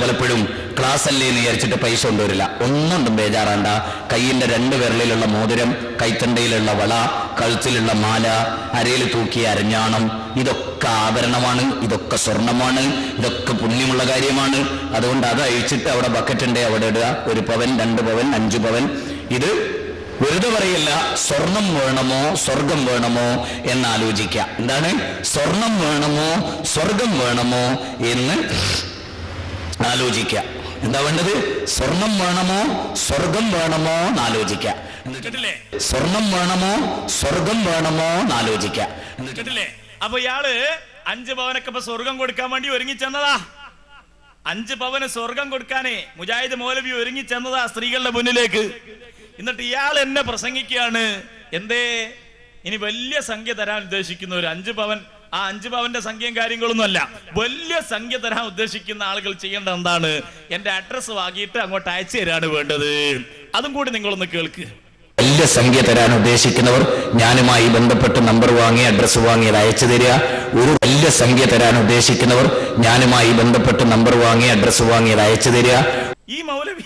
പലപ്പോഴും ക്ലാസ് അല്ലേ എന്ന് വിചാരിച്ചിട്ട് പൈസ കൊണ്ടുവരില്ല. ഒന്നുകൊണ്ടും ബേജാറാണ്ട. കയ്യിന്റെ രണ്ട് വിരലിലുള്ള മോതിരം കൈത്തണ്ടയിലുള്ള വള കഴുത്തിലുള്ള മാല അരയിൽ തൂക്കിയ അരഞ്ഞാണം ഇതൊക്കെ ആഭരണമാണ് ഇതൊക്കെ സ്വർണമാണ് ഇതൊക്കെ പുണ്യമുള്ള കാര്യമാണ്. അതുകൊണ്ട് അത് അഴിച്ചിട്ട് അവിടെ ബക്കറ്റ് ഉണ്ടേ അവിടെ ഇടുക. ഒരു പവൻ രണ്ട് പവൻ അഞ്ചു പവൻ. ഇത് വെറുതെ പറയില്ല സ്വർണം വേണമോ സ്വർഗം വേണമോ എന്ന് ആലോചിക്കുക എന്താണ്? സ്വർണം വേണമോ സ്വർഗം വേണമോ എന്ന് ആലോചിക്കുക എന്താ വേണ്ടത്? സ്വർണം വേണമോ? സ്വർഗം വേണമോ? ആലോചിക്ക കേട്ടില്ലേ സ്വർണം വേണമോ? സ്വർഗം വേണമോ? ആലോചിക്ക കേട്ടില്ലേ അപ്പൊ ഇയാൾ അഞ്ച് പവനൊക്കെ ഇപ്പൊ സ്വർഗം കൊടുക്കാൻ വേണ്ടി ഒരുങ്ങി ചെന്നതാ. അഞ്ച് പവന് സ്വർഗം കൊടുക്കാനേ മുജാഹിദ് മൗലവി ഒരുങ്ങി ചെന്നതാ സ്ത്രീകളുടെ മുന്നിലേക്ക്. എന്നിട്ട് ഇയാൾ എന്നെ പ്രസംഗിക്കുകയാണ്. എന്തേ? ഇനി വലിയ സംഖ്യ തരാൻ ഉദ്ദേശിക്കുന്ന ഒരു അഞ്ച് പവൻ ആ അഞ്ച് പവന്റെ സംഖ്യയും കാര്യങ്ങളൊന്നും അല്ല. വലിയ സംഖ്യ തരാൻ ഉദ്ദേശിക്കുന്ന ആളുകൾ ചെയ്യേണ്ട എന്താണ്? എന്റെ അഡ്രസ്സ് വാങ്ങിയിട്ട് അങ്ങോട്ട് അയച്ചു തരാണ് വേണ്ടത്. അതും കൂടി നിങ്ങളൊന്ന് കേൾക്ക്. വലിയ സംഖ്യ തരാൻ ഉദ്ദേശിക്കുന്നവർ ഞാനുമായി ബന്ധപ്പെട്ട് നമ്പർ വാങ്ങി അഡ്രസ്സ് വാങ്ങി അത് അയച്ചു തരിക. ഒരു വലിയ സംഖ്യ തരാൻ ഉദ്ദേശിക്കുന്നവർ ഞാനുമായി ബന്ധപ്പെട്ട് നമ്പർ വാങ്ങി അഡ്രസ്സ് വാങ്ങി അത് അയച്ചു തരിക. ഈ മൗലവി